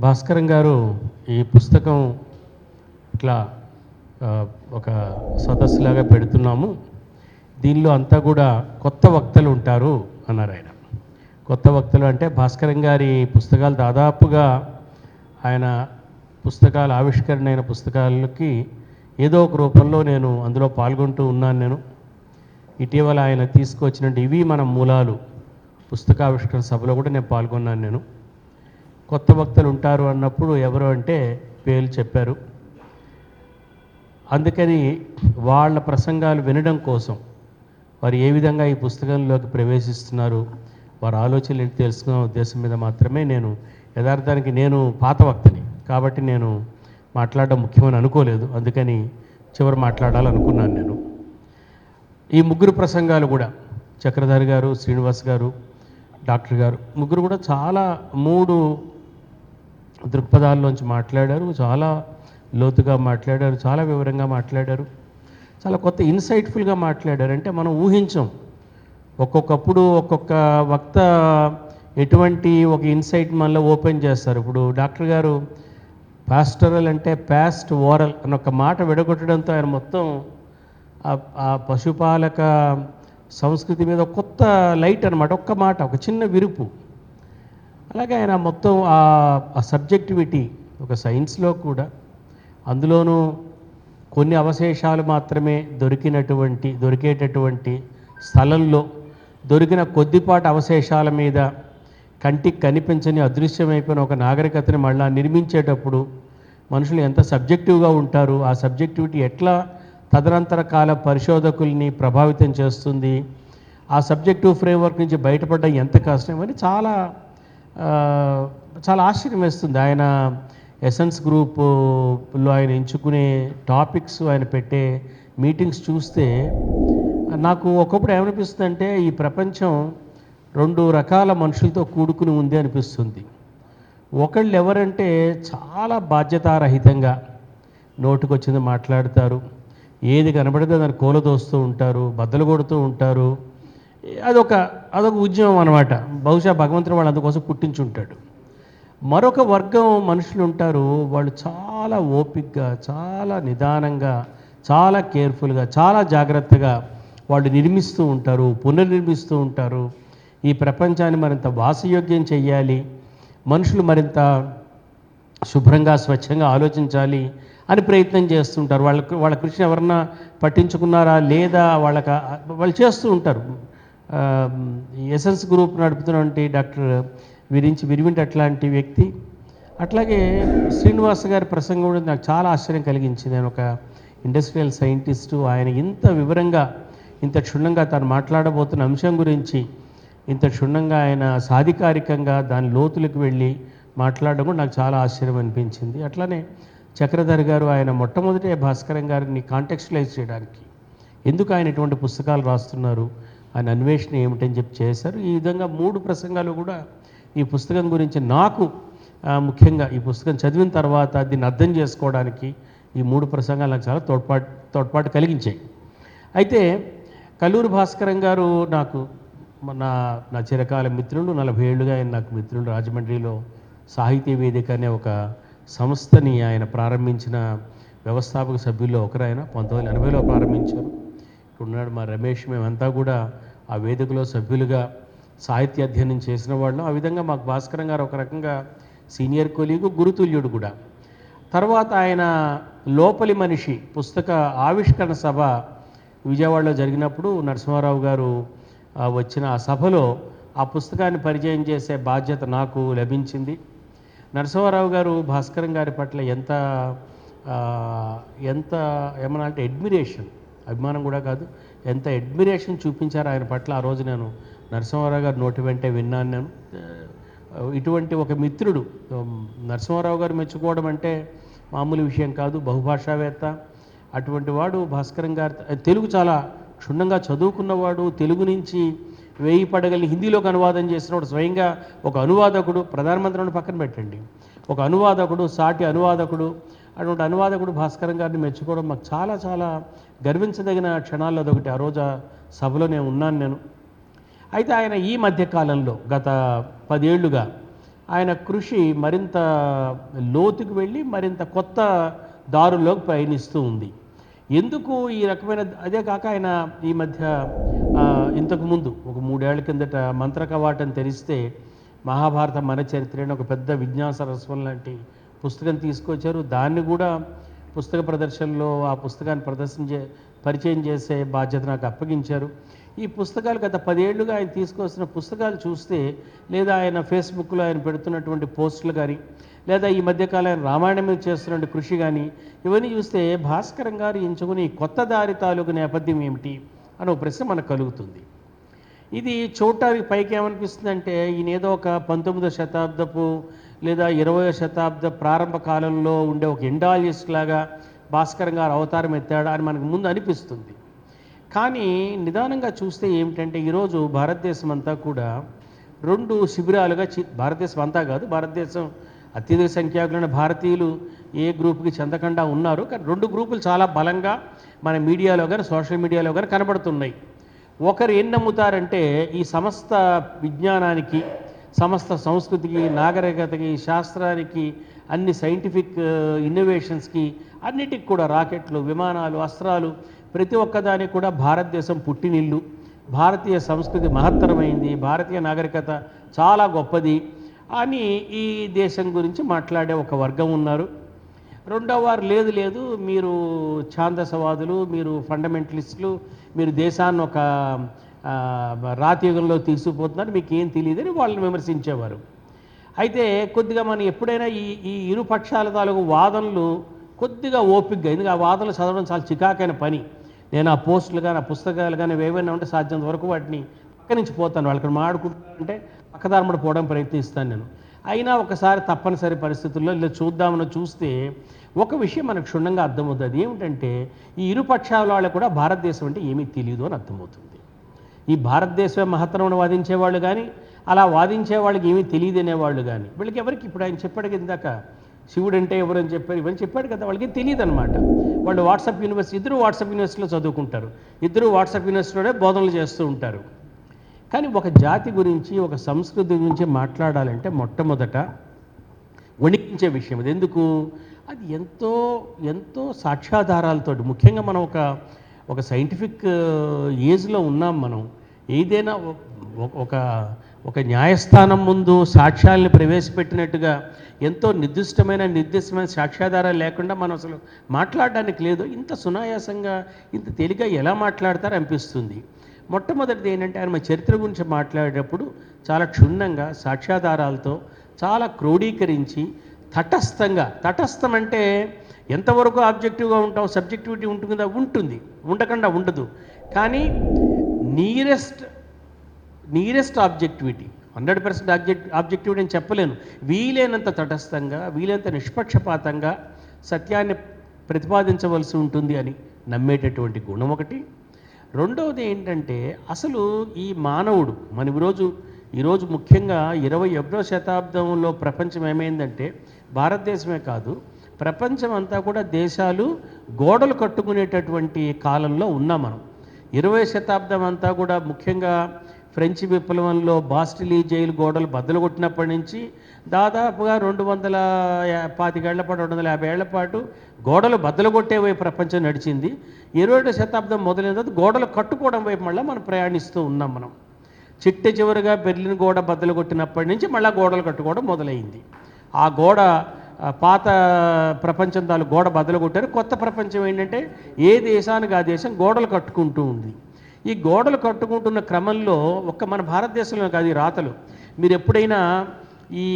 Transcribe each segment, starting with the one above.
భాస్కరం గారు ఈ పుస్తకం ఇట్లా ఒక సదస్సులాగా పెడుతున్నాము. దీనిలో అంతా కూడా కొత్త వక్తలు ఉంటారు అన్నారు ఆయన. కొత్త వక్తలు అంటే భాస్కరం గారి పుస్తకాలు దాదాపుగా ఆయన పుస్తకాలు ఆవిష్కరణ అయిన పుస్తకాలకి ఏదో ఒక రూపంలో నేను అందులో పాల్గొంటూ ఉన్నాను నేను. ఇటీవల ఆయన తీసుకొచ్చినట్టు ఇవి మన మూలాలు పుస్తకావిష్కరణ సభలో కూడా నేను పాల్గొన్నాను నేను. కొత్త వక్తలు ఉంటారు అన్నప్పుడు ఎవరు అంటే పేర్లు చెప్పారు. అందుకని వాళ్ళ ప్రసంగాలు వినడం కోసం వారు ఏ విధంగా ఈ పుస్తకంలోకి ప్రవేశిస్తున్నారు వారి ఆలోచనలు ఏంటి తెలుసుకునే ఉద్దేశం మీద మాత్రమే నేను యథార్థానికి నేను పాత వక్తని కాబట్టి నేను మాట్లాడడం ముఖ్యమని అనుకోలేదు. అందుకని చివరి మాట్లాడాలనుకున్నాను నేను. ఈ ముగ్గురు ప్రసంగాలు కూడా చక్రధారి గారు శ్రీనివాస్ గారు డాక్టర్ గారు ముగ్గురు కూడా చాలా మూడు దృక్పథాల్లోంచి మాట్లాడారు చాలా లోతుగా మాట్లాడారు చాలా వివరంగా మాట్లాడారు చాలా కొత్త ఇన్సైట్ఫుల్గా మాట్లాడారు. అంటే మనం ఊహించం ఒక్కొక్కప్పుడు ఒక్కొక్క వక్త ఎటువంటి ఒక ఇన్సైట్ మనలో ఓపెన్ చేస్తారు. ఇప్పుడు డాక్టర్ గారు పాస్టరల్ అంటే పాస్ట్ ఓరల్ అని ఒక మాట విడగొట్టడంతో ఆయన మొత్తం ఆ- పశుపాలక సంస్కృతి మీద కొత్త లైట్ అనమాట ఒక్క మాట ఒక చిన్న విరుపు. అలాగే ఆయన మొత్తం ఆ సబ్జెక్టివిటీ ఒక సైన్స్లో కూడా అందులోనూ కొన్ని అవశేషాలు మాత్రమే దొరికినటువంటి దొరికేటటువంటి స్థలంలో దొరికిన కొద్దిపాటి అవశేషాల మీద కంటికి కనిపించని అదృశ్యమైపోయిన ఒక నాగరికతని మళ్ళా నిర్మించేటప్పుడు మనుషులు ఎంత సబ్జెక్టివ్గా ఉంటారు ఆ సబ్జెక్టివిటీ ఎట్లా తదనంతర కాల పరిశోధకుల్ని ప్రభావితం చేస్తుంది ఆ సబ్జెక్టివ్ ఫ్రేమ్వర్క్ నుంచి బయటపడ్డ ఎంత కష్టం అని చాలా చాలా ఆశ్చర్యం వేస్తుంది. ఆయన ఎసెన్స్ గ్రూపులో ఆయన ఎంచుకునే టాపిక్స్ ఆయన పెట్టే మీటింగ్స్ చూస్తే నాకు ఒకప్పుడు ఏమనిపిస్తుంది అంటే ఈ ప్రపంచం రెండు రకాల మనుషులతో కూడుకుని ఉంది అనిపిస్తుంది. ఒకళ్ళు ఎవరంటే చాలా బాధ్యతారహితంగా నోటుకొచ్చింది మాట్లాడతారు. ఏది కనబడితే దాన్ని కూలదోస్తూ ఉంటారు బద్దలు కొడుతూ ఉంటారు. అదొక అదొక ఉద్యమం అనమాట బహుశా భగవంతుడు వాళ్ళు అందుకోసం పుట్టించుంటాడు. మరొక వర్గం మనుషులు ఉంటారు వాళ్ళు చాలా ఓపిక్గా చాలా నిదానంగా చాలా కేర్ఫుల్గా చాలా జాగ్రత్తగా వాళ్ళు నిర్మిస్తూ ఉంటారు పునర్నిర్మిస్తూ ఉంటారు. ఈ ప్రపంచాన్ని మరింత వాసయోగ్యం చేయాలి మనుషులు మరింత శుభ్రంగా స్వచ్ఛంగా ఆలోచించాలి అని ప్రయత్నం చేస్తుంటారు. వాళ్ళ వాళ్ళ కృషిని ఎవరన్నా పట్టించుకున్నారా లేదా వాళ్ళకి వాళ్ళు చేస్తూ ఉంటారు. ఎసెన్స్ గ్రూప్ నడుపుతున్నటువంటి డాక్టర్ విరించి విరివింటి అట్లాంటి వ్యక్తి. అట్లాగే శ్రీనివాస్ గారి ప్రసంగం కూడా నాకు చాలా ఆశ్చర్యం కలిగించింది. ఆయన ఒక ఇండస్ట్రియల్ సైంటిస్టు. ఆయన ఇంత వివరంగా ఇంత క్షుణ్ణంగా తాను మాట్లాడబోతున్న అంశం గురించి ఇంత క్షుణ్ణంగా ఆయన సాధికారికంగా దాని లోతులకు వెళ్ళి మాట్లాడడం కూడా నాకు చాలా ఆశ్చర్యం అనిపించింది. అట్లానే చక్రధర్ గారు ఆయన మొట్టమొదటే భాస్కరం గారిని కాంటెక్స్టలైజ్ చేయడానికి ఎందుకు ఆయన ఇటువంటి పుస్తకాలు రాస్తున్నారు? ఆయన అన్వేషణ ఏమిటని చెప్పి చేశారు. ఈ విధంగా మూడు ప్రసంగాలు కూడా ఈ పుస్తకం గురించి నాకు ముఖ్యంగా ఈ పుస్తకం చదివిన తర్వాత దీన్ని అర్థం చేసుకోవడానికి ఈ మూడు ప్రసంగాలు నాకు చాలా తోడ్పాటు తోడ్పాటు కలిగించాయి. అయితే కల్లూరు భాస్కరం గారు నాకు నా నా చిరకాల మిత్రులు నలభై ఏళ్ళుగా ఆయన నాకు మిత్రులు రాజమండ్రిలో సాహితీ వేదిక అనే ఒక సంస్థని ఆయన ప్రారంభించిన వ్యవస్థాపక సభ్యుల్లో ఒకరు ఆయన. పంతొమ్మిది వందల ఎనభైలో ప్రారంభించారు. ఇక్కడ ఉన్నాడు మా రమేష్. మేమంతా కూడా ఆ వేదికలో సభ్యులుగా సాహిత్య అధ్యయనం చేసిన వాళ్ళం. ఆ విధంగా మాకు భాస్కరం గారు ఒక రకంగా సీనియర్ కొలీగు గురుతుల్యుడు కూడా. తర్వాత ఆయన లోపలి మనిషి పుస్తక ఆవిష్కరణ సభ విజయవాడలో జరిగినప్పుడు నరసింహారావు గారు వచ్చిన ఆ సభలో ఆ పుస్తకాన్ని పరిచయం చేసే బాధ్యత నాకు లభించింది. నరసింహారావు గారు భాస్కరం గారి పట్ల ఎంత ఎంత ఏమన్నా అంటే అడ్మిరేషన్ అభిమానం కూడా కాదు. ఎంత అడ్మిరేషన్ చూపించారు ఆయన పట్ల ఆ రోజు నేను నరసింహారావు గారు నోటి వెంటే విన్నాను నేను. ఇటువంటి ఒక మిత్రుడు నరసింహారావు గారు మెచ్చుకోవడం అంటే మామూలు విషయం కాదు బహుభాషావేత్త. అటువంటి వాడు భాస్కరం గారు తెలుగు చాలా క్షుణ్ణంగా చదువుకున్నవాడు తెలుగు నుంచి వేయి పడగల్ని హిందీలోకి అనువాదం చేసినవాడు స్వయంగా ఒక అనువాదకుడు ప్రధానమంత్రిని పక్కన పెట్టండి. ఒక అనువాదకుడు సాటి అనువాదకుడు అటువంటి అనువాదకుడు భాస్కరం గారిని మెచ్చుకోవడం మాకు చాలా చాలా గర్వించదగిన క్షణాల్లో అదొకటి. ఆ రోజు సభలో నేను ఉన్నాను నేను. అయితే ఆయన ఈ మధ్యకాలంలో గత పదేళ్ళుగా ఆయన కృషి మరింత లోతుకు వెళ్ళి మరింత కొత్త దారుల్లోకి పయనిస్తూ ఉంది. ఎందుకు ఈ రకమైన అదే కాక ఆయన ఈ మధ్య ఇంతకుముందు ఒక మూడేళ్ళ కిందట మంత్రకవాటం తెరిస్తే మహాభారత మన చరిత్ర అని ఒక పెద్ద విజ్ఞాన సరస్వం లాంటి పుస్తకం తీసుకొచ్చారు. దాన్ని కూడా పుస్తక ప్రదర్శనలో ఆ పుస్తకాన్ని ప్రదర్శన చే పరిచయం చేసే బాధ్యత నాకు అప్పగించారు. ఈ పుస్తకాలు గత పదేళ్ళుగా ఆయన తీసుకొస్తున్న పుస్తకాలు చూస్తే లేదా ఆయన ఫేస్బుక్లో ఆయన పెడుతున్నటువంటి పోస్టులు కానీ లేదా ఈ మధ్యకాలం ఆయన రామాయణం మీద చేస్తున్న కృషి కానీ ఇవన్నీ చూస్తే భాస్కరం గారు ఎంచుకుని కొత్త దారి తాలూకు నేపథ్యం ఏమిటి అని ఒక ప్రశ్న మనకు కలుగుతుంది. ఇది చూడటానికి పైకి ఏమనిపిస్తుందంటే ఈయన ఏదో ఒక పంతొమ్మిదో శతాబ్దపు లేదా ఇరవయో శతాబ్ద ప్రారంభ కాలంలో ఉండే ఒక ఇండాలజిస్ట్ లాగా భాస్కర్ గారు అవతారం ఎత్తాడా అని మనకు ముందు అనిపిస్తుంది. కానీ నిదానంగా చూస్తే ఏమిటంటే ఈరోజు భారతదేశం అంతా కూడా రెండు శిబిరాలుగా చి భారతదేశం అంతా కాదు భారతదేశం అత్యధిక సంఖ్యాకులైన భారతీయులు ఏ గ్రూప్కి చెందకుండా ఉన్నారు. కానీ రెండు గ్రూపులు చాలా బలంగా మన మీడియాలో కానీ సోషల్ మీడియాలో కానీ కనబడుతున్నాయి. ఒకరు ఏం నమ్ముతారంటే ఈ సమస్త విజ్ఞానానికి సమస్త సంస్కృతికి నాగరికతకి శాస్త్రానికి అన్ని సైంటిఫిక్ ఇన్నోవేషన్స్కి అన్నిటికి కూడా రాకెట్లు విమానాలు అస్త్రాలు ప్రతి ఒక్కదానికి కూడా భారతదేశం పుట్టినిల్లు. భారతీయ సంస్కృతి మహత్తరమైంది భారతీయ నాగరికత చాలా గొప్పది అని ఈ దేశం గురించి మాట్లాడే ఒక వర్గం ఉన్నారు. రెండవ వారు లేదు లేదు మీరు ఛాందసవాదులు మీరు ఫండమెంటలిస్టులు మీరు దేశాన్ని ఒక రాతియుగంలో తీసుకుపోతున్నారు మీకు ఏం తెలియదని వాళ్ళని విమర్శించేవారు. అయితే కొద్దిగా మనం ఎప్పుడైనా ఈ ఈ ఇరు పక్షాల తాలూకు వాదనలు కొద్దిగా ఓపికగా ఎందుకంటే ఆ వాదనలు చదవడం చాలా చికాకైన పని. నేను ఆ పోస్టులు కానీ ఆ పుస్తకాలు కానీ ఏవైనా ఉంటే సాధ్యంత వరకు వాటిని పక్క నుంచి పోతాను. వాళ్ళకి మాడుకుంటుంటే పక్కదారముడు పోవడం ప్రయత్నిస్తాను నేను. అయినా ఒకసారి తప్పనిసరి పరిస్థితుల్లో ఇలా చూద్దామని చూస్తే ఒక విషయం మనకు క్షుణ్ణంగా అర్థమవుతుంది. అది ఏమిటంటే ఈ ఇరు పక్షాల కూడా భారతదేశం అంటే ఏమీ తెలియదు అని అర్థమవుతుంది. ఈ భారతదేశం మహత్తరమని వాదించే వాళ్ళు కానీ అలా వాదించే వాళ్ళకి ఏమీ తెలియదనేవాళ్ళు కానీ వీళ్ళకి ఎవరికి ఇప్పుడు ఆయన చెప్పాడు ఇందాక శివుడు అంటే ఎవరని చెప్పారు ఇవన్నీ చెప్పాడు కదా వాళ్ళకి తెలియదు అనమాట వాళ్ళు వాట్సాప్ యూనివర్సిటీ ఇద్దరు వాట్సాప్ యూనివర్సిటీలో చదువుకుంటారు ఇద్దరు వాట్సాప్ యూనివర్సిటీలోనే బోధనలు చేస్తూ ఉంటారు. కానీ ఒక జాతి గురించి ఒక సంస్కృతి గురించి మాట్లాడాలంటే మొట్టమొదట వణికించే విషయం అది. ఎందుకు? అది ఎంతో ఎంతో సాక్ష్యాధారాలతో ముఖ్యంగా మనం ఒక ఒక సైంటిఫిక్ ఏజ్లో ఉన్నాం మనం. ఏదైనా ఒక ఒక న్యాయస్థానం ముందు సాక్ష్యాలను ప్రవేశపెట్టినట్టుగా ఎంతో నిర్దిష్టమైన నిర్దిష్టమైన సాక్ష్యాధారాలు లేకుండా మనం అసలు మాట్లాడడానికి లేదు. ఇంత సునాయాసంగా ఇంత తేలిగా ఎలా మాట్లాడతారో అనిపిస్తుంది. మొట్టమొదటిది ఏంటంటే ఆయన మన చరిత్ర గురించి మాట్లాడేటప్పుడు చాలా క్షుణ్ణంగా సాక్ష్యాధారాలతో చాలా క్రోడీకరించి తటస్థంగా తటస్థం అంటే ఎంతవరకు ఆబ్జెక్టివ్గా ఉంటాం సబ్జెక్టివిటీ ఉంటుందా? ఉంటుంది. ఉండకుండా ఉండదు. కానీ nearest nearest objectivity hundred percent object objectivity అని చెప్పలేను. వీలైనంత తటస్థంగా వీలైనంత నిష్పక్షపాతంగా సత్యాన్ని ప్రతిపాదించవలసి ఉంటుంది అని నమ్మేటటువంటి గుణం ఒకటి. రెండవది ఏంటంటే అసలు ఈ మానవుడు మన ఈరోజు ఈరోజు ముఖ్యంగా ఇరవై ఒకటో శతాబ్దంలో ప్రపంచం ఏమైందంటే భారతదేశమే కాదు ప్రపంచం అంతా కూడా దేశాలు గోడలు కట్టుకునేటటువంటి కాలంలో ఉన్నాం మనం. ఇరవై శతాబ్దం అంతా కూడా ముఖ్యంగా ఫ్రెంచ్ విప్లవంలో బాస్టిలీ జైలు గోడలు బద్దలు కొట్టినప్పటి నుంచి దాదాపుగా రెండు వందల పాతికేళ్ళ పాటు రెండు వందల యాభై ఏళ్ళ పాటు గోడలు బద్దలు కొట్టే వైపు ప్రపంచం నడిచింది. ఇరవై శతాబ్దం మొదలైన తర్వాత గోడలు కట్టుకోవడం వైపు మళ్ళీ మనం ప్రయాణిస్తూ ఉన్నాం మనం. చిట్ట చివరిగా బెర్లిన్ గోడ బద్దలు కొట్టినప్పటి నుంచి మళ్ళీ గోడలు కట్టుకోవడం మొదలైంది. ఆ గోడ పాత ప్రపంచం తాలు గోడ బదలగొట్టారు. కొట్టారు కొత్త ప్రపంచం ఏంటంటే ఏ దేశానికి ఆ దేశం గోడలు కట్టుకుంటూ ఉంది. ఈ గోడలు కట్టుకుంటున్న క్రమంలో ఒక్క మన భారతదేశంలో కాదు ఈ రాతలు. మీరు ఎప్పుడైనా ఈ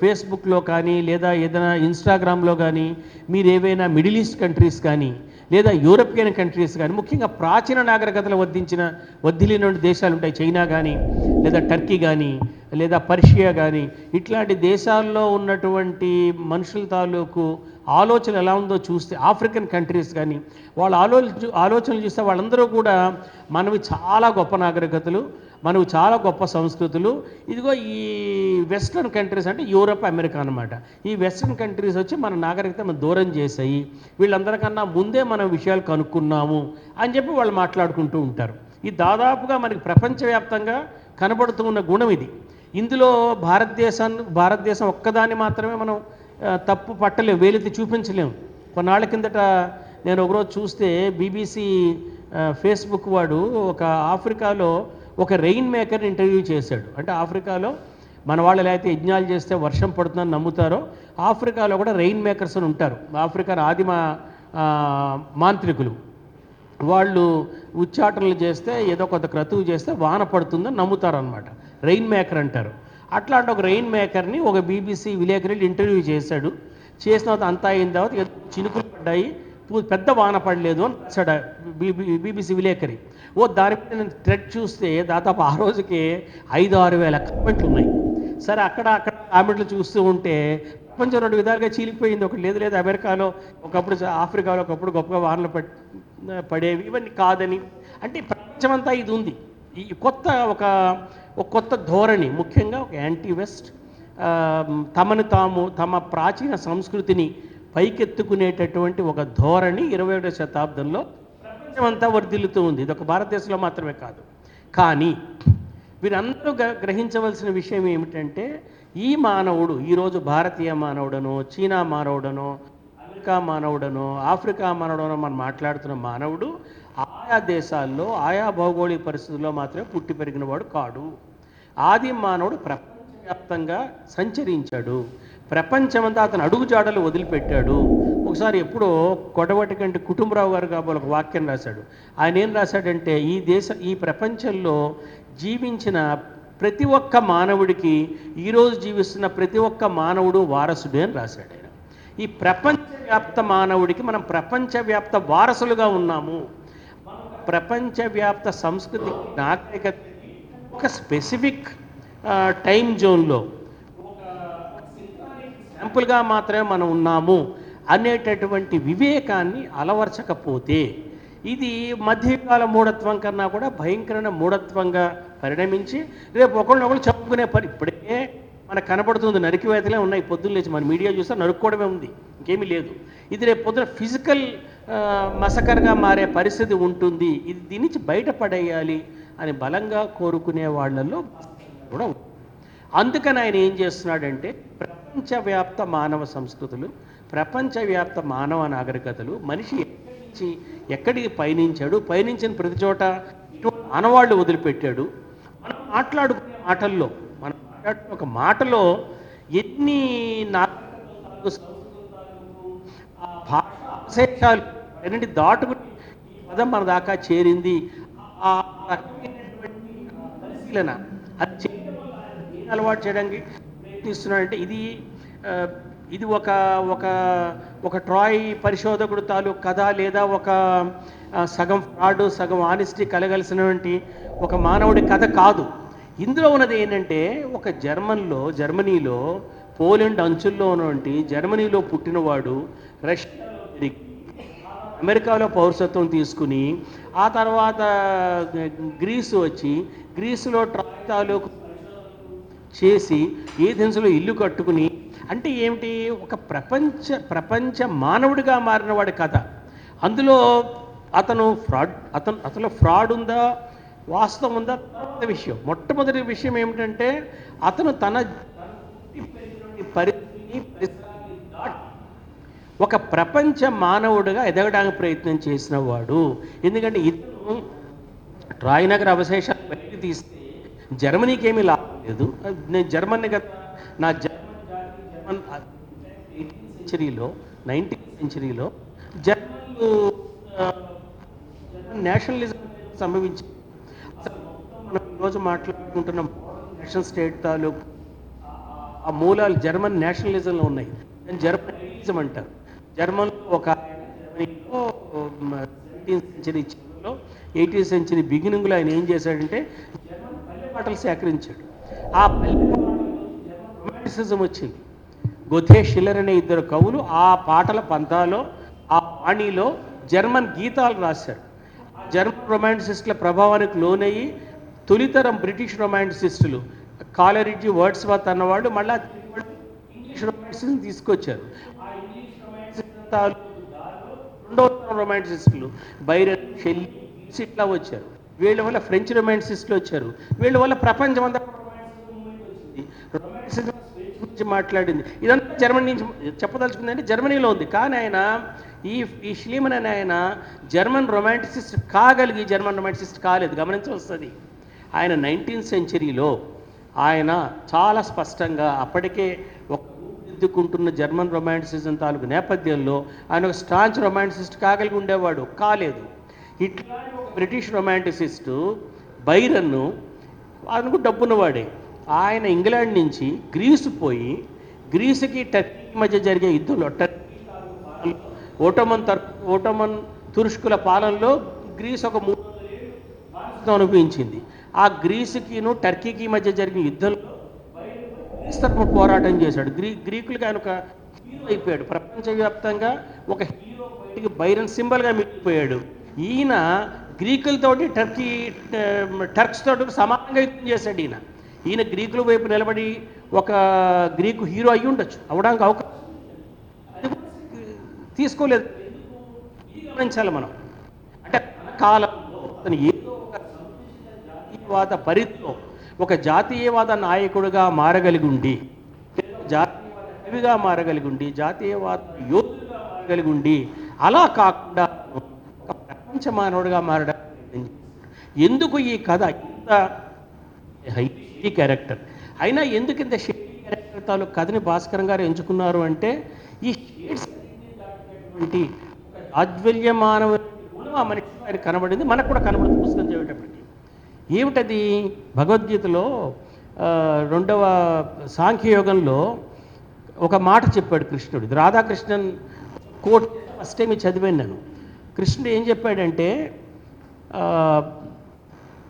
ఫేస్బుక్లో కానీ లేదా ఏదైనా ఇన్స్టాగ్రామ్లో కానీ మీరు ఏవైనా మిడిల్ ఈస్ట్ కంట్రీస్ కానీ లేదా యూరోపియన్ కంట్రీస్ కానీ ముఖ్యంగా ప్రాచీన నాగరికతలు వద్దించిన వద్దిలినటువంటి దేశాలు ఉంటాయి. చైనా కానీ లేదా టర్కీ కానీ లేదా పర్షియా కానీ ఇట్లాంటి దేశాల్లో ఉన్నటువంటి మనుషుల తాలూకు ఆలోచన ఎలా ఉందో చూస్తే ఆఫ్రికన్ కంట్రీస్ కానీ వాళ్ళ ఆలోచన ఆలోచనలు చూస్తే వాళ్ళందరూ కూడా మనవి చాలా గొప్ప నాగరికతలు. మనకు చాలా గొప్ప సంస్కృతులు. ఇదిగో ఈ వెస్ట్రన్ కంట్రీస్ అంటే యూరప్ అమెరికా అన్నమాట. ఈ వెస్ట్రన్ కంట్రీస్ వచ్చి మన నాగరికత మనం దూరం చేసాయి వీళ్ళందరికన్నా ముందే మనం విషయాలు కనుక్కున్నాము అని చెప్పి వాళ్ళు మాట్లాడుకుంటూ ఉంటారు. ఇది దాదాపుగా మనకి ప్రపంచవ్యాప్తంగా కనబడుతూ ఉన్న గుణం ఇది. ఇందులో భారతదేశాన్ని భారతదేశం ఒక్కదాన్ని మాత్రమే మనం తప్పు పట్టలేము వేలెత్తి చూపించలేము. కొన్నాళ్ళ కిందట నేను ఒకరోజు చూస్తే బీబీసీ ఫేస్బుక్ వాడు ఒక ఆఫ్రికాలో ఒక రెయిన్ మేకర్ ఇంటర్వ్యూ చేశాడు. అంటే ఆఫ్రికాలో మన వాళ్ళు ఎలా అయితే యజ్ఞాలు చేస్తే వర్షం పడుతుందని నమ్ముతారో ఆఫ్రికాలో కూడా రెయిన్ మేకర్స్ అని ఉంటారు. ఆఫ్రికా ఆదిమ మాంత్రికులు. వాళ్ళు ఉచ్చాటనలు చేస్తే ఏదో కొంత క్రతువు చేస్తే వాన పడుతుందని నమ్ముతారు అనమాట రెయిన్ మేకర్ అంటారు. అట్లాంటి ఒక రెయిన్ మేకర్ని ఒక బీబీసీ విలేకరులు ఇంటర్వ్యూ చేశాడు. చేసిన తర్వాత అంతా అయిన తర్వాత చినుకులు పడ్డాయి. పెద్ద వాన పడలేదు అని బీబీ బీబీసీ విలేకరి. ఓ దాని మీద నేను థ్రెడ్ చూస్తే దాదాపు ఆ రోజుకి ఐదు ఆరు వేల కామెంట్లు ఉన్నాయి. సరే అక్కడ అక్కడ కామెంట్లు చూస్తూ ఉంటే ప్రపంచం రెండు విధాలుగా చీలిపోయింది. ఒకటి లేదు లేదు అమెరికాలో ఒకప్పుడు ఆఫ్రికాలో ఒకప్పుడు గొప్పగా వానలు పడ్ పడేవి. ఇవన్నీ కాదని అంటే ప్రపంచమంతా ఇది ఉంది. ఈ కొత్త ఒక ఒక కొత్త ధోరణి ముఖ్యంగా ఒక యాంటీ వెస్ట్ తమను తాము తమ ప్రాచీన సంస్కృతిని పైకెత్తుకునేటటువంటి ఒక ధోరణి ఇరవై ఒకటో శతాబ్దంలో ప్రపంచమంతా వర్ధిల్లుతూ ఉంది. ఇది ఒక భారతదేశంలో మాత్రమే కాదు. కానీ వీరందరూ గ్రహించవలసిన విషయం ఏమిటంటే ఈ మానవుడు ఈరోజు భారతీయ మానవుడనో చీనా మానవుడనో అమెరికా మానవుడనో ఆఫ్రికా మానవుడనో మనం మాట్లాడుతున్న మానవుడు ఆయా దేశాల్లో ఆయా భౌగోళిక పరిస్థితుల్లో మాత్రమే పుట్టి పెరిగినవాడు కాడు. ఆది మానవుడు ప్రపంచవ్యాప్తంగా సంచరించాడు. ప్రపంచమంతా అతను అడుగుజాడలు వదిలిపెట్టాడు. ఒకసారి ఎప్పుడో కొడవటి కంటే కుటుంబరావు గారు కాబోలు ఒక వాక్యం రాశాడు. ఆయన ఏం రాశాడంటే ఈ దేశ ఈ ప్రపంచంలో జీవించిన ప్రతి ఒక్క మానవుడికి ఈరోజు జీవిస్తున్న ప్రతి ఒక్క మానవుడు వారసుడే అని రాశాడు ఆయన. ఈ ప్రపంచవ్యాప్త మానవుడికి మనం ప్రపంచవ్యాప్త వారసులుగా ఉన్నాము. ప్రపంచవ్యాప్త సంస్కృతి నాగరికత ఒక స్పెసిఫిక్ టైం జోన్లో. శాంపుల్గా మాత్రమే మనం ఉన్నాము అనేటటువంటి వివేకాన్ని అలవర్చకపోతే ఇది మధ్యకాల మూఢత్వం కన్నా కూడా భయంకరమైన మూఢత్వంగా పరిణమించి రేపు ఒకళ్ళొకళ్ళు చెప్పుకునే పని ఇప్పటికే మనకు కనబడుతుంది నరికివేతలే ఉన్నాయి పొద్దున్న లేచి మన మీడియా చూస్తే నరుక్కోవడమే ఉంది ఇంకేమీ లేదు. ఇది రేపు పొద్దున ఫిజికల్ మసకర్గా మారే పరిస్థితి ఉంటుంది ఇది దీని నుంచి బయటపడేయాలి అని బలంగా కోరుకునే వాళ్ళల్లో కూడా ఉంది. అందుకని ఆయన ఏం చేస్తున్నాడంటే ప్రపంచవ్యాప్త మానవ సంస్కృతులు ప్రపంచవ్యాప్త మానవ నాగరికతలు మనిషి ఎక్కడి నుంచి ఎక్కడికి పయనించాడు పయనించిన ప్రతి చోట మానవాళ్ళు ఆనవాళ్ళు వదిలిపెట్టాడు మనం మాట్లాడుకునే మాటల్లో మనం మాట్లాడుకునే ఒక మాటలో ఎన్ని భాషాలు సంస్కృతులు, దాటుకుని పదం మన దాకా చేరింది ఆ పరిశీలన అది అలవాటు చేయడానికి ప్రయత్నిస్తున్నాడంటే ఇది ఇది ఒక ఒక ఒక ట్రాయ్ పరిశోధకుడు తాలూ కథ లేదా ఒక సగం ఫ్రాడ్ సగం ఆనెస్టీ కలగలిసినటువంటి ఒక మానవుడి కథ కాదు. ఇందులో ఉన్నది ఏంటంటే ఒక జర్మన్లో జర్మనీలో పోలెండ్ అంచుల్లో ఉన్నటువంటి జర్మనీలో పుట్టినవాడు రష్యాలో అమెరికాలో పౌరసత్వం తీసుకుని ఆ తర్వాత గ్రీసు వచ్చి గ్రీసులో ట్రాక్తాలు చేసి ఏథెన్స్లో ఇల్లు కట్టుకుని అంటే ఏమిటి? ఒక ప్రపంచ ప్రపంచ మానవుడిగా మారిన వాడి కథ. అందులో అతను ఫ్రాడ్ అతను అతను ఫ్రాడ్ ఉందా? వాస్తవం ఉందా? తర్వాత విషయం. మొట్టమొదటి విషయం ఏమిటంటే అతను తన పరిస్థితిని ఒక ప్రపంచ మానవుడిగా ఎదగడానికి ప్రయత్నం చేసిన వాడు. ఎందుకంటే ఇతను ట్రాయ్ నగర్ అవశేషాలు బయటకు తీస్తే జర్మనీకి ఏమీ లాభం లేదు. నేను జర్మనీ కదా నా జర్మన్ జాతి, జర్మన్ సెంచరీలో నైన్టీన్ సెంచరీలో జర్మన్లు జర్మన్ నేషనలిజం సంభవించింది. అసలు మనం ఈరోజు మాట్లాడుకుంటున్న నేషనల్ స్టేట్ తాలూకు ఆ మూలాలు జర్మన్ నేషనలిజంలో ఉన్నాయి. జర్మన్ ఎయిటిజం అంటారు. జర్మన్ ఒక జర్మనీలో సెవెంటీన్త్ సెంచరీ చివరిలో ఎయిటీన్త్ సెంచరీ బిగినింగ్లో ఆయన ఏం చేశాడంటే జర్మన్ పల్లె పాటలు సేకరించాడు. ఆ పల్లె రొమాంటిసిజం వచ్చింది. గొథే షిల్లర్ అనే ఇద్దరు కవులు ఆ పాటల పంతాలో ఆ వాణిలో జర్మన్ గీతాలు రాశారు. జర్మన్ రొమాంటిసిస్టుల ప్రభావానికి లోనయ్యి తొలితరం బ్రిటిష్ రొమాంటిసిస్టులు కాలరిడ్జి వర్డ్స్వర్త్ అన్నవాళ్ళు మళ్ళీ ఇంగ్లీష్ రొమాంటిసిజం తీసుకొచ్చారు. రొమాంటిసిజం రెండో రొమాంటిసిస్టులు బైరన్ షెల్లి ఇట్లా వచ్చారు. వీళ్ళ వల్ల ఫ్రెంచ్ రొమాంటిసిస్టులు వచ్చారు. వీళ్ళ వల్ల ప్రపంచం అంతా రొమాంటిసిజం గురించి మాట్లాడింది. ఇదంతా జర్మనీ నుంచి చెప్పదలుచుకుంది అంటే జర్మనీలో ఉంది. కానీ ఆయన ఈ ఈ శ్లీమన్ అనే ఆయన జర్మన్ రొమాంటిసిస్ట్ కాగలిగి జర్మన్ రొమాంటిసిస్ట్ కాలేదు. గమనించవస్తుంది ఆయన నైన్టీన్త్ సెంచరీలో ఆయన చాలా స్పష్టంగా అప్పటికే ఒక దిద్దుకుంటున్న జర్మన్ రొమాంటిసిజం తాలూకు నేపథ్యంలో ఆయన ఒక స్టాంచ్ రొమాంటిసిస్ట్ కాగలిగి ఉండేవాడు కాలేదు. ఇట్లా ఒక బ్రిటిష్ రొమాంటిసిస్టు బైరన్ను ఆయనకు డబ్బున్నవాడే. ఆయన ఇంగ్లాండ్ నుంచి గ్రీసు పోయి గ్రీసుకి టర్కీ మధ్య జరిగే యుద్ధంలో టర్కీ ఓటమన్ తర్ ఓటమన్ తురుష్కుల పాలనలో గ్రీస్ ఒక మూడు అనుభవించింది. ఆ గ్రీసుకిను టర్కీకి మధ్య జరిగిన యుద్ధంలో క్రీస్తత్వ పోరాటం చేశాడు. గ్రీ గ్రీకులు ఆయన ఒక హీరో అయిపోయాడు. ప్రపంచవ్యాప్తంగా ఒక హీరో బయటికి బైరన్ సింబల్గా మిగిలిపోయాడు. ఈయన గ్రీకులతోటి టర్కీ టర్క్స్ తోటి సమానంగా యుద్ధం చేశాడు ఈయన. ఈయన గ్రీకుల వైపు నిలబడి ఒక గ్రీకు హీరో అయి ఉండొచ్చు. అవడానికి అవకాశం తీసుకోలేదు. గమనించాలి మనం? అంటే కాలంలో అతను ఏదో ఒక పరిధిలో ఒక జాతీయవాద నాయకుడిగా మారగలిగి ఉండి జాతీయవాద కవిగా మారగలిగి ఉండి జాతీయవాద యోధుడిగా మారగలిగి ఉండి అలా కాకుండా ఒక ప్రపంచ మానవుడిగా మారడానికి ఎందుకు ఈ కథ? ఇంత హైలీ క్యారెక్టర్. అయినా ఎందుకు ఇంత షేడ్ క్యారెక్టర్ తాలూకు కథని భాస్కరం గారు ఎంచుకున్నారు అంటే ఈ షేడ్స్ దాటినటువంటి ఒక మనిషి కనబడింది మనకు కూడా కనబడుతుంది పుస్తకం చదివేటప్పుడు ఏమిటది? భగవద్గీతలో రెండవ సాంఖ్యయోగంలో ఒక మాట చెప్పాడు కృష్ణుడు. రాధాకృష్ణన్ కోట్ ఫస్ట్ టైం చదివాను నేను. కృష్ణుడు ఏం చెప్పాడంటే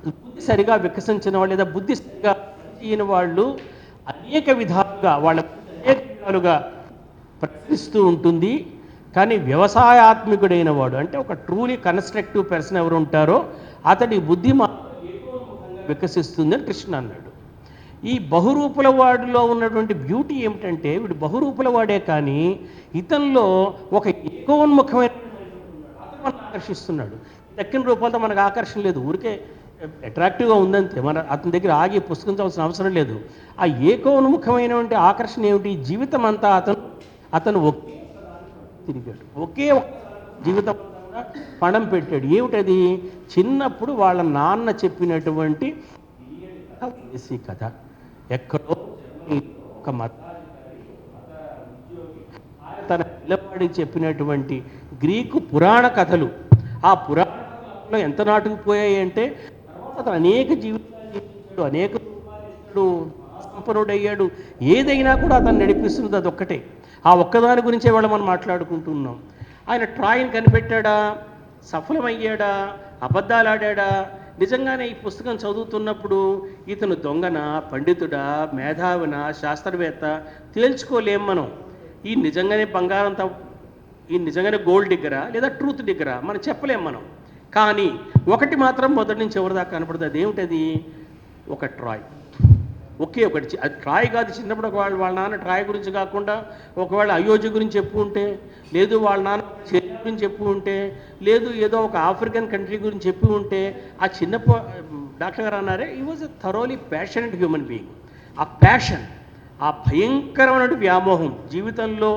బుద్ధి సరిగా వికసించిన వాళ్ళు లేదా బుద్ధి సరిగా చేయని వాళ్ళు అనేక విధాలుగా వాళ్ళ అనేక విధాలుగా ప్రశ్నిస్తూ ఉంటుంది. కానీ వ్యవసాయాత్మికుడైన వాడు అంటే ఒక ట్రూలీ కన్స్ట్రక్టివ్ పర్సన్ ఎవరు ఉంటారో అతడి బుద్ధి మాత్రం వికసిస్తుందని కృష్ణ అన్నాడు. ఈ బహురూపుల వాడిలో ఉన్నటువంటి బ్యూటీ ఏమిటంటే వీడు బహురూపుల వాడే కానీ ఇతనిలో ఒక ఏకోన్ముఖమైన ఆకర్షిస్తున్నాడు. దక్కిన రూపాలతో మనకు ఆకర్షణ లేదు. ఊరికే అట్రాక్టివ్గా ఉందంతే. మన అతని దగ్గర ఆగి పుస్తకించవలసిన అవసరం లేదు. ఆ ఏకోన్ముఖమైనటువంటి ఆకర్షణ ఏమిటి? జీవితం అంతా అతను అతను ఒకే తిరిగాడు. ఒకే జీవితం పణం పెట్టాడు. ఏమిటది? చిన్నప్పుడు వాళ్ళ నాన్న చెప్పినటువంటి కథ. ఎక్కడో ఒక మత తన పిల్లవాడికి చెప్పినటువంటి గ్రీకు పురాణ కథలు. ఆ పురాణ ఎంత ఎంత నాటుకుపోయాయి అంటే అతను అనేక జీవితాలు అనేక సంపన్నుడయ్యాడు ఏదైనా కూడా అతను నడిపిస్తున్నది అదొక్కటే. ఆ ఒక్కదాని గురించే వాళ్ళు మనం మాట్లాడుకుంటున్నాం. ఆయన ట్రాయిని కనిపెట్టాడా? సఫలమయ్యాడా? అబద్ధాలు ఆడాడా నిజంగానే ఈ పుస్తకం చదువుతున్నప్పుడు ఇతను దొంగన పండితుడా మేధావిన శాస్త్రవేత్త? తేల్చుకోలేం మనం. ఈ నిజంగానే బంగారం త ఈ నిజంగానే గోల్డ్ దగ్గర లేదా ట్రూత్ దగ్గర మనం చెప్పలేం మనం. కానీ ఒకటి మాత్రం మొదటి నుంచి ఎవరిదాకా కనపడుతుంది అదేమిటది? ఒక ట్రాయ్ ఒకే ఒకటి అది ట్రాయ్ కాదు చిన్నప్పుడు ఒకవేళ వాళ్ళ వాళ్ళ నాన్న ట్రాయ్ గురించి కాకుండా ఒకవేళ అయోధ్య గురించి చెప్పు ఉంటే లేదు వాళ్ళ నాన్న చైనా గురించి చెప్పు ఉంటే లేదు ఏదో ఒక ఆఫ్రికన్ కంట్రీ గురించి చెప్పి ఉంటే ఆ చిన్న డాక్టర్ గారు అన్నారే ఈ was a thoroughly passionate human being ఆ ప్యాషన్ ఆ భయంకరమైన వ్యామోహం జీవితంలో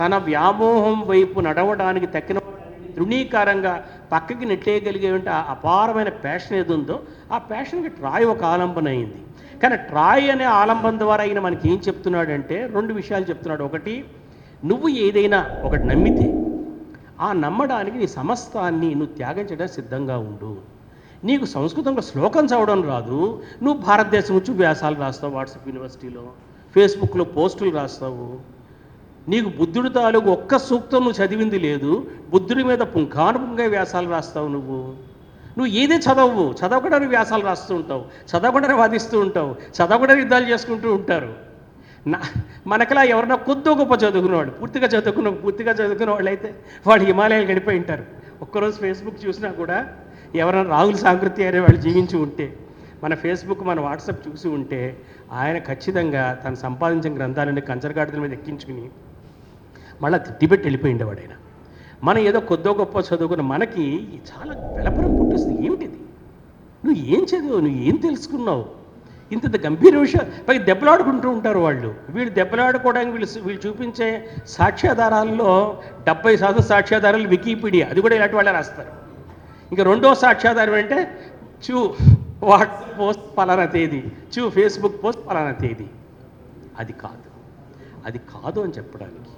తన వ్యామోహం వైపు నడవడానికి తక్కిన తృణీకారంగా పక్కకి నెట్టేయగలిగే ఆ అపారమైన ప్యాషన్ ఏది ఉందో ఆ ప్యాషన్కి ట్రాయ్ ఒక ఆలంబన అయింది. కానీ ట్రాయ్ అనే ఆలంబన ద్వారా ఆయన మనకి ఏం చెప్తున్నాడంటే రెండు విషయాలు చెప్తున్నాడు. ఒకటి నువ్వు ఏదైనా ఒకటి నమ్మితే ఆ నమ్మడానికి నీ సమస్తాన్ని నువ్వు త్యాగం చేయడానికి సిద్ధంగా ఉండు. నీకు సంస్కృతంలో శ్లోకం చదవడం రాదు. నువ్వు భారతదేశం నుంచి వ్యాసాలు రాస్తావు వాట్సాప్ యూనివర్సిటీలో ఫేస్బుక్లో పోస్టులు రాస్తావు. నీకు బుద్ధుడు తాలూకు ఒక్క సూక్తం నువ్వు చదివింది లేదు బుద్ధుడి మీద పుంఖానుపుంగా వ్యాసాలు రాస్తావు నువ్వు. నువ్వు ఏదే చదవవు చదవకుండా వ్యాసాలు రాస్తూ ఉంటావు చదవకుండా వాదిస్తూ ఉంటావు చదవకుండా యుద్ధాలు చేసుకుంటూ ఉంటారు. నా మనకలా ఎవరన్నా కొద్ది గొప్ప చదువుకున్నవాడు పూర్తిగా చదువుకున్న పూర్తిగా చదువుకున్న వాళ్ళు అయితే వాడు హిమాలయాలు గడిపోయి ఉంటారు. ఒక్కరోజు ఫేస్బుక్ చూసినా కూడా ఎవరైనా రాహుల్ సాంకృతి అనే వాళ్ళు జీవించి ఉంటే మన ఫేస్బుక్ మన వాట్సాప్ చూసి ఉంటే ఆయన ఖచ్చితంగా తను సంపాదించిన గ్రంథాలని కంచరగాడిదల మీద ఎక్కించుకుని మళ్ళీ తిట్టిపెట్టి వెళ్ళిపోయిండేవాడు ఆయన. మనం ఏదో కొద్దో గొప్ప చదువుకున్న మనకి చాలా వెలపరం పుట్టిస్తుంది. ఏమిటిది? నువ్వు ఏం చదివావు? నువ్వు ఏం తెలుసుకున్నావు? ఇంత గంభీర విషయం. పైగా దెబ్బలాడుకుంటూ ఉంటారు వాళ్ళు. వీళ్ళు దెబ్బలాడుకోవడానికి వీళ్ళు వీళ్ళు చూపించే సాక్ష్యాధారాల్లో డెబ్బై శాతం సాక్ష్యాధారాలు వికీపీడియా. అది కూడా ఇలాంటి వాళ్ళే రాస్తారు. ఇంకా రెండో సాక్ష్యాధారం అంటే చూ వాట్సాప్ పోస్ట్ పలానా తేదీ. చూ ఫేస్బుక్ పోస్ట్ పలానా తేదీ. అది కాదు. అది కాదు అని చెప్పడానికి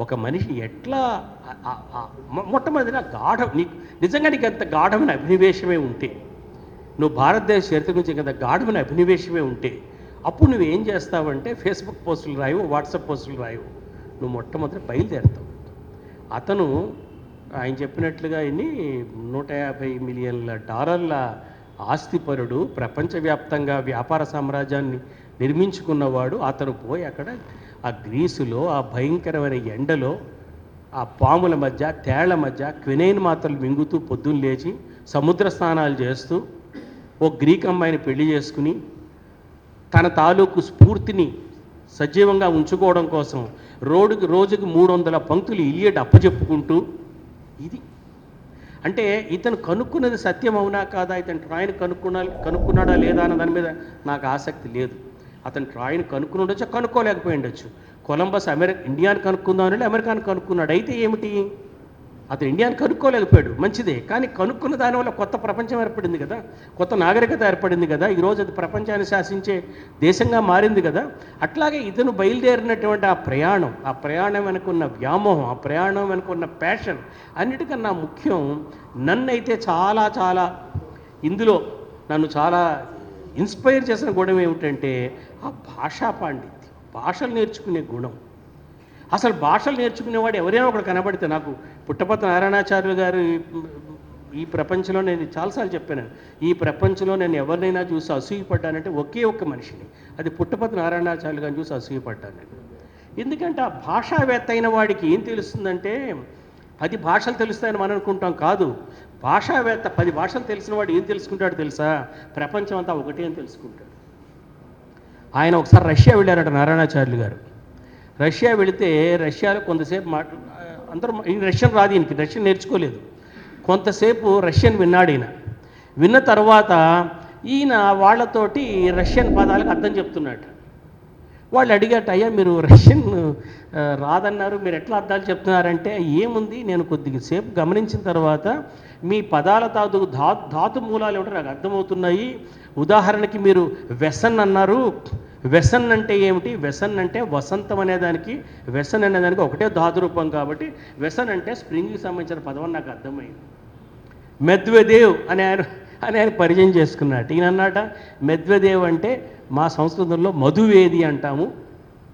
ఒక మనిషి ఎట్లా మొట్టమొదటిగా గాఢం నీకు నిజంగా నీకు అంత గాఢమైన అభినివేశమే ఉంటే నువ్వు భారతదేశ చరిత్ర గురించి ఇంత గాఢమైన అభినివేశమే ఉంటే అప్పుడు నువ్వు ఏం చేస్తావంటే ఫేస్బుక్ పోస్టులు రాయవు వాట్సాప్ పోస్టులు రాయవు. నువ్వు మొట్టమొదటి బయలుదేరుతావు. అతను ఆయన చెప్పినట్లుగా ఇన్ని నూట యాభై మిలియన్ల డాలర్ల ఆస్తిపరుడు ప్రపంచవ్యాప్తంగా వ్యాపార సామ్రాజ్యాన్ని నిర్మించుకున్నవాడు అతను పోయి అక్కడ ఆ గ్రీసులో ఆ భయంకరమైన ఎండలో ఆ పాముల మధ్య తేళ్ళ మధ్య క్వినైన్ మాత్రలు మింగుతూ పొద్దున్న లేచి సముద్ర స్నానాలు చేస్తూ ఓ గ్రీక్ అమ్మాయిని పెళ్ళి చేసుకుని తన తాలూకు స్ఫూర్తిని సజీవంగా ఉంచుకోవడం కోసం రోడ్డుకి రోజుకి మూడు వందల పంక్తులు ఇలియడ్ అప్పచెప్పుకుంటూ ఇది. అంటే ఇతను కనుక్కున్నది సత్యం అవునా కాదా? ఇతను ట్రాయిని కనుక్కున్నా కనుక్కున్నాడా లేదా అన్న దాని మీద నాకు ఆసక్తి లేదు. అతను ట్రాయ్ని కనుక్కుని ఉండొచ్చు? కనుక్కోలేకపోయి ఉండొచ్చు. కొలంబస్ అమెరికా ఇండియాని కనుక్కుందామని అమెరికాని కనుక్కున్నాడు. అయితే ఏమిటి? అతను ఇండియాని కనుక్కోలేకపోయాడు. మంచిదే. కానీ కనుక్కున్న దానివల్ల కొత్త ప్రపంచం ఏర్పడింది కదా. కొత్త నాగరికత ఏర్పడింది కదా. ఈరోజు అది ప్రపంచాన్ని శాసించే దేశంగా మారింది కదా. అట్లాగే ఇతను బయలుదేరినటువంటి ఆ ప్రయాణం ఆ ప్రయాణం వెనుకున్న వ్యామోహం ఆ ప్రయాణం వెనుకున్న ప్యాషన్ అన్నిటికన్నా ముఖ్యం నన్నైతే చాలా చాలా ఇందులో నన్ను చాలా ఇన్స్పైర్ చేసిన గుణం ఏమిటంటే ఆ భాషా పాండిత్యం. భాషలు నేర్చుకునే గుణం. అసలు భాషలు నేర్చుకునేవాడు ఎవరైనా ఒకడు కనబడితే నాకు పుట్టపర్తి నారాయణాచార్యులు గారు ఈ- ప్రపంచంలో నేను చాలాసార్లు చెప్పాను. ఈ ప్రపంచంలో నేను ఎవరినైనా చూసి అసూయపడ్డానంటే ఒకే ఒక్క మనిషిని. అది పుట్టపర్తి నారాయణాచార్యులు గారిని చూసి అసూయపడ్డాను నేను. ఎందుకంటే ఆ భాషావేత్త అయిన వాడికి ఏం తెలుస్తుందంటే పది భాషలు తెలుస్తాయని మనం అనుకుంటాం కాదు. భాషావేత్త పది భాషలు తెలిసిన వాడు ఏం తెలుసుకుంటాడు తెలుసా? ప్రపంచం అంతా ఒకటే అని తెలుసుకుంటాడు. ఆయన ఒకసారి రష్యా వెళ్ళారట నారాయణాచార్యులు గారు. రష్యా వెళితే రష్యాలో కొంతసేపు మాట అందరూ ఈయన రష్యన్ రాదు ఈయనకి రష్యన్ నేర్చుకోలేదు. కొంతసేపు రష్యన్ విన్నాడు ఈయన. విన్న తర్వాత ఈయన వాళ్ళతోటి రష్యన్ పదాలకు అర్థం చెప్తున్నాడు. వాళ్ళు అడిగాట అయ్యా మీరు రష్యన్ రాదన్నారు మీరు ఎట్లా అర్థాలు చెప్తున్నారంటే ఏముంది? నేను కొద్దిగా సేపు గమనించిన తర్వాత మీ పదాల తాదు ధా ధాతు మూలాలు ఏమిటో నాకు అర్థమవుతున్నాయి. ఉదాహరణకి మీరు వెసన్ అన్నారు వెసన్ అంటే ఏమిటి? వెసన్ అంటే వసంతం అనేదానికి వెసన్ అనేదానికి ఒకటే ధాతురూపం కాబట్టి వెసన్ అంటే స్ప్రింగ్కి సంబంధించిన పదం నాకు అర్థమైంది. మెద్వదేవ్ అని ఆయన అని ఆయన పరిచయం చేసుకున్నాడు. ఈయన అన్నాట మెద్వదేవ్ అంటే మా సంస్కృతంలో మధువేది అంటాము.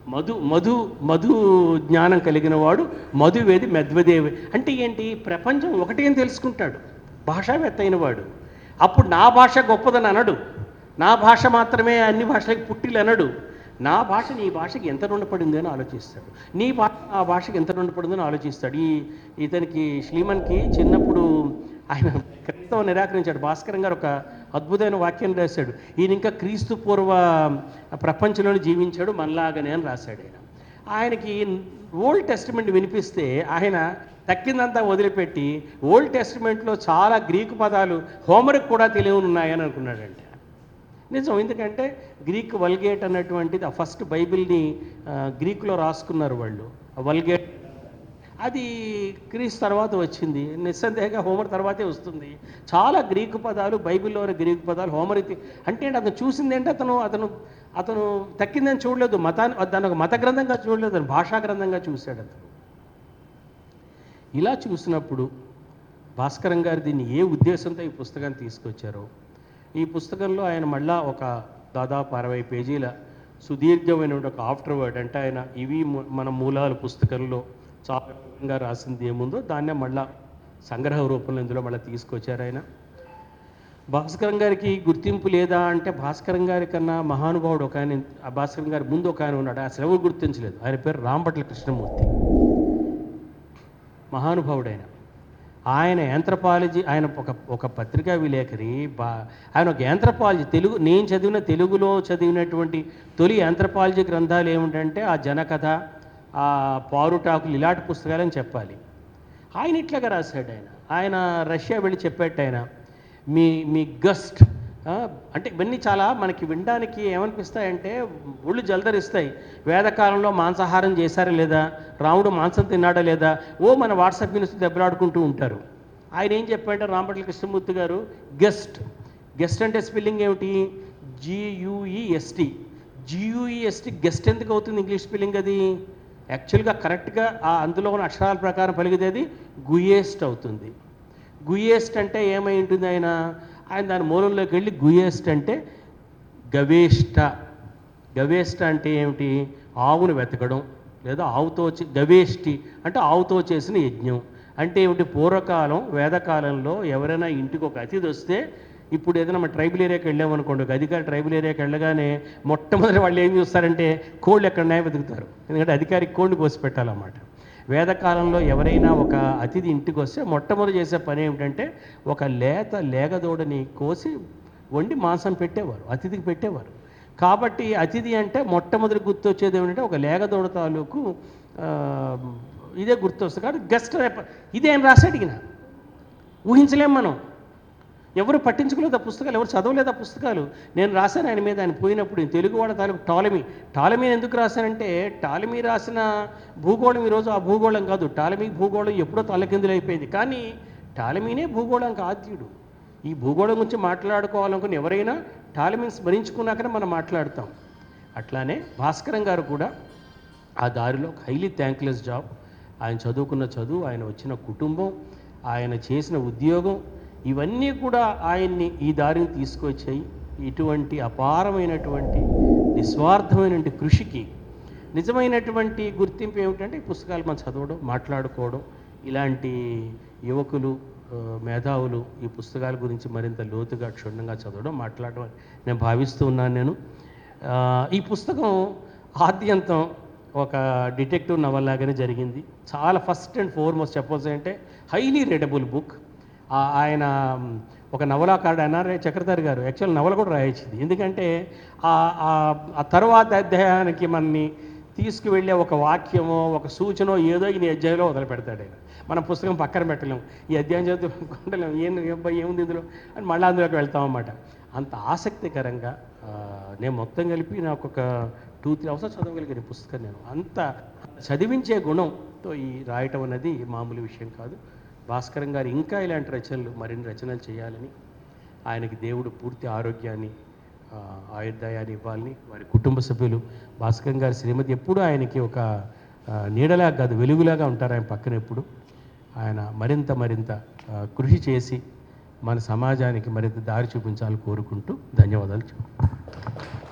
మధు మధు మధు జ్ఞానం కలిగిన వాడు మధువేది మెద్వదేవి. అంటే ఏంటి? ప్రపంచం ఒకటే అని తెలుసుకుంటాడు. భాషావేత్త అయిన వాడు. అప్పుడు నా భాష గొప్పదని అనడు. నా భాష మాత్రమే అన్ని భాషలకు పుట్టిలు అనడు నా భాష నీ భాషకి ఎంత రుణపడింది అని ఆలోచిస్తాడు. నీ భాష ఆ భాషకి ఎంత రుణపడిందో అని ఆలోచిస్తాడు. ఈ ఇతనికి శ్రీమన్కి చిన్నప్పుడు ఆయన క్రైస్తవం నిరాకరించాడు. భాస్కరం గారు ఒక అద్భుతమైన వాక్యం రాశాడు. ఈయన ఇంకా క్రీస్తు పూర్వ ప్రపంచంలోనే జీవించాడు మనలాగనే అని రాశాడు ఆయన. ఆయనకి ఓల్డ్ టెస్టిమెంట్ వినిపిస్తే ఆయన తక్కిందంతా వదిలిపెట్టి ఓల్డ్ టెస్టిమెంట్లో చాలా గ్రీకు పదాలు హోమర్కి కూడా తెలియని ఉన్నాయని అనుకున్నాడంటే. నిజం. ఎందుకంటే గ్రీక్ వల్గేట్ అన్నటువంటిది ఆ ఫస్ట్ బైబిల్ని గ్రీకులో రాసుకున్నారు వాళ్ళు. ఆ వల్గేట్ అది క్రీస్ తర్వాత వచ్చింది. నిస్సందేహంగా హోమర్ తర్వాతే వస్తుంది. చాలా గ్రీకు పదాలు బైబిల్లో గ్రీకు పదాలు హోమర్ అంటే ఏంటి అతను చూసింది ఏంటి అతను అతను అతను తక్కిందని చూడలేదు. మతాన్ని దాని ఒక మత గ్రంథంగా చూడలేదు. అతను భాషా గ్రంథంగా చూశాడు అతను. ఇలా చూసినప్పుడు భాస్కరం గారు దీన్ని ఏ ఉద్దేశంతో ఈ పుస్తకాన్ని తీసుకొచ్చారో ఈ పుస్తకంలో ఆయన మళ్ళా ఒక దాదాపు అరవై పేజీల సుదీర్ఘమైన ఒక ఆఫ్టర్ వర్డ్ అంటే ఆయన ఇవి మన మూలాలు పుస్తకంలో చాలా వివరంగా రాసింది ఏముందో దాన్నే మళ్ళా సంగ్రహ రూపంలో ఇందులో మళ్ళీ తీసుకొచ్చారు ఆయన. భాస్కరం గారికి గుర్తింపు లేదా అంటే భాస్కరం గారి కన్నా మహానుభావుడు ఒక ఆయన భాస్కరం గారి ముందు ఒక ఆయన ఉన్నాడు. అసలు ఎవరు గుర్తించలేదు. ఆయన పేరు రాంపట్ల కృష్ణమూర్తి. మహానుభావుడు ఆయన. ఆయన యాంథ్రపాలజీ ఆయన ఒక ఒక పత్రికా విలేకరి బా ఆయన ఒక యాంథ్రపాలజీ తెలుగు నేను చదివిన తెలుగులో చదివినటువంటి తొలి యాంథ్రపాలజీ గ్రంథాలు ఏమిటంటే ఆ జనకథ ఆ పారుటాకులు ఇలాంటి పుస్తకాలని చెప్పాలి. ఆయన ఇట్లాగా రాశాడు ఆయన. ఆయన రష్యా వెళ్ళి చెప్పేట ఆయన మీ మీ గస్ట్ అంటే ఇవన్నీ చాలా మనకి వినడానికి ఏమనిపిస్తాయంటే ఒళ్ళు జలదరిస్తాయి వేదకాలంలో మాంసాహారం చేశారా లేదా? రాముడు మాంసం తిన్నాడా లేదా? ఓ మన వాట్సాప్ న్యూస్ దెబ్బలాడుకుంటూ ఉంటారు. ఆయన ఏం చెప్పారంటే రాంపట్ల కృష్ణమూర్తి గారు గెస్ట్. గెస్ట్ అంటే స్పెల్లింగ్ ఏమిటి? జియుఈఎస్టి జియుఈఎస్టి గెస్ట్ ఎందుకు అవుతుంది ఇంగ్లీష్ స్పెల్లింగ్ అది? యాక్చువల్గా కరెక్ట్గా ఆ అందులో ఉన్న అక్షరాల ప్రకారం పలికితే అది గుయేస్ట్ అవుతుంది. గుయేస్ట్ అంటే ఏమై ఉంటుంది ఆయన? ఆయన దాని మూలంలోకి వెళ్ళి గుయేస్ట్ అంటే గవేష్ట. గవేష్ట అంటే ఏమిటి? ఆవును వెతకడం లేదా ఆవుతో గవేష్టి అంటే ఆవుతో చేసిన యజ్ఞం. అంటే ఏమిటి? పూర్వకాలం వేదకాలంలో ఎవరైనా ఇంటికి ఒక అతిథి వస్తే ఇప్పుడు ఏదైనా మన ట్రైబల్ ఏరియాకి వెళ్ళామనుకోండి ఒక అధికారి ట్రైబల్ ఏరియాకి వెళ్ళగానే మొట్టమొదటి వాళ్ళు ఏం చూస్తారంటే కోళ్ళు ఎక్కడనే వెతుకుతారు. ఎందుకంటే అధికారికి కోళ్ళు కోసి పెట్టాలన్నమాట. వేదకాలంలో ఎవరైనా ఒక అతిథి ఇంటికి వస్తే మొట్టమొదటి చేసే పని ఏమిటంటే ఒక లేత లేగదూడని కోసి వండి మాంసం పెట్టేవారు అతిథికి పెట్టేవారు. కాబట్టి అతిథి అంటే మొట్టమొదటి గుర్తొచ్చేది ఏమిటంటే ఒక లేగదూడ తాలూకు ఇదే గుర్తొస్తుంది. కాబట్టి గెస్ట్ ఇదేం రాసి అడిగిన? ఊహించలేం మనం. ఎవరు పట్టించుకోలేదు ఆ పుస్తకాలు? ఎవరు చదవలేదు ఆ పుస్తకాలు? నేను రాశాను ఆయన మీద ఆయన పోయినప్పుడు నేను తెలుగువాడ తాలూకు టాలమీ. టాలమీ ఎందుకు రాశానంటే టాలమీ రాసిన భూగోళం ఈరోజు ఆ భూగోళం కాదు. టాలమీ భూగోళం ఎప్పుడో తలకిందులు అయిపోయింది. కానీ టాలమీనే భూగోళంకి ఆద్యుడు ఈ భూగోళం గురించి మాట్లాడుకోవాలనుకుని ఎవరైనా టాలమీని స్మరించుకున్నాకనే మనం మాట్లాడతాం. అట్లానే భాస్కరం గారు కూడా ఆ దారిలో హైలీ థ్యాంక్లెస్ జాబ్ ఆయన చదువుకున్న చదువు ఆయన వచ్చిన కుటుంబం ఆయన చేసిన ఉద్యోగం ఇవన్నీ కూడా ఆయన్ని ఈ దారిని తీసుకొచ్చాయి. ఇటువంటి అపారమైనటువంటి నిస్వార్థమైనటువంటి కృషికి నిజమైనటువంటి గుర్తింపు ఏమిటంటే ఈ పుస్తకాలు మనం చదవడం మాట్లాడుకోవడం ఇలాంటి యువకులు మేధావులు ఈ పుస్తకాల గురించి మరింత లోతుగా క్షుణ్ణంగా చదవడం మాట్లాడడం నేను భావిస్తూ ఉన్నాను నేను. ఈ పుస్తకం ఆద్యంతం ఒక డిటెక్టివ్ నవల్లాగానే జరిగింది. చాలా ఫస్ట్ అండ్ ఫోర్మోస్ట్ చెప్పాల్సి అంటే హైలీ రీడబుల్ బుక్. ఆయన ఒక నవలాకారుడు ఎన్ఆర్ఐ చక్రధర్ గారు యాక్చువల్ నవల కూడా రాయించింది. ఎందుకంటే ఆ- ఆ- తర్వాత అధ్యాయానికి మనని తీసుకువెళ్ళే ఒక వాక్యమో ఒక సూచనో ఏదో ఈ అధ్యాయంలో వదిలి పెడతాడు ఆయన. మనం పుస్తకం పక్కన పెట్టలేము ఈ అధ్యాయం చదువుకుంటలేము ఏం ఏముంది ఇందులో? అని మళ్ళీ అందులోకి వెళ్తామన్నమాట అంత ఆసక్తికరంగా నేను మొత్తం కలిపి నాకు ఒక టూ త్రీ అవర్స్ చదవగలిగిన పుస్తకం నేను. అంత చదివించే గుణంతో ఈ రాయటం అనేది మామూలు విషయం కాదు. భాస్కరం గారు ఇంకా ఇలాంటి రచనలు మరిన్ని రచనలు చేయాలని ఆయనకి దేవుడు పూర్తి ఆరోగ్యాన్ని ఆయుర్దాయాన్ని ఇవ్వాలని వారి కుటుంబ సభ్యులు భాస్కరం గారి శ్రీమతి ఎప్పుడూ ఆయనకి ఒక నీడలా నీడలాగా కాదు వెలుగులాగా ఉంటారు ఆయన పక్కన ఎప్పుడు. ఆయన మరింత మరింత కృషి చేసి మన సమాజానికి మరింత దారి చూపించాలని కోరుకుంటూ ధన్యవాదాలు చెప్తున్నాను